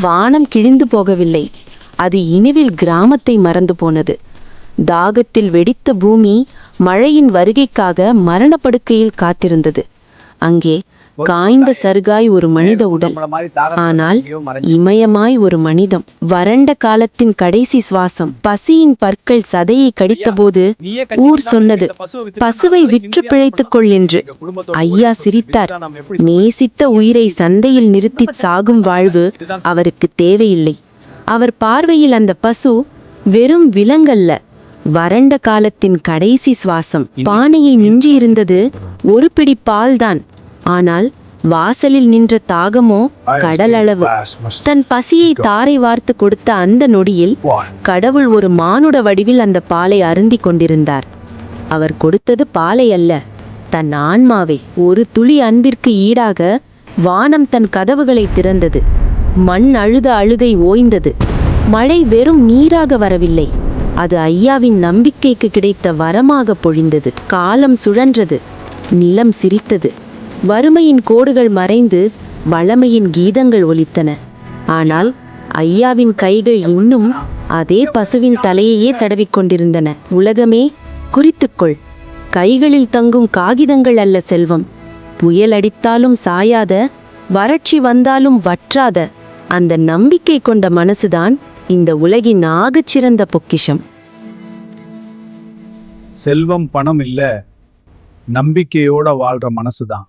வானம் கிழிந்து போகவில்லை. அது இனிவில் கிராமத்தை மறந்து போனது. தாகத்தில் வெடித்த பூமி மழையின் வருகைக்காக மரணப்படுக்கையில் காத்திருந்தது. அங்கே காய்ந்த சருகாய் ஒரு மனித உடல். ஆனால் இமயமாய் ஒரு மனிதம். வறண்ட காலத்தின் கடைசி சுவாசம். பசியின் பற்கள் சதையை கடித்தபோது ஊர் சொன்னது பசுவை விற்று பிழைத்துக் கொள் என்று. ஐயா சிரித்தார். நேசித்த உயிரை சந்தையில் நிறுத்தி சாகும் வாழ்வு அவருக்கு தேவையில்லை. அவர் பார்வையில் அந்த பசு வெறும் விலங்கல்ல. வறண்ட காலத்தின் கடைசி சுவாசம். பானையில் மிஞ்சியிருந்தது ஒரு பிடி பால்தான். ஆனால் வாசலில் நின்ற தாகமோ கடலளவு தன் பசியை தாரை வார்த்து கொடுத்த அந்த நொடியில் கடவுள் ஒரு மானுட வடிவில் அந்த பாலை அருந்திக் கொண்டிருந்தார். அவர் கொடுத்தது பாலை அல்ல தன் ஆன்மாவை. ஒரு துளி அன்பிற்கு ஈடாக வானம் தன் கதவுகளை திறந்தது. மண் அழுத அழுகை ஓய்ந்தது. மழை வெறும் நீராக வரவில்லை. அது ஐயாவின் நம்பிக்கைக்கு கிடைத்த வரமாக பொழிந்தது. காலம் சுழன்றது. நிலம் சிரித்தது. வறுமையின் கோடுகள் மறைந்து வளமையின் கீதங்கள் ஒலித்தன. ஆனால் ஐயாவின் கைகள் இன்னும் அதே பசுவின் தலையையே தடவிக்கொண்டிருந்தன உலகமே குறித்துக்கொள் கைகளில் தங்கும் காகிதங்கள் அல்ல செல்வம். புயல் அடித்தாலும் சாயாத வறட்சி வந்தாலும் வற்றாத அந்த நம்பிக்கை கொண்ட மனசுதான் இந்த உலகின் ஆகச்சிறந்த பொக்கிஷம். செல்வம் பணம் இல்ல. நம்பிக்கையோட வாழ்ற மனசுதான்.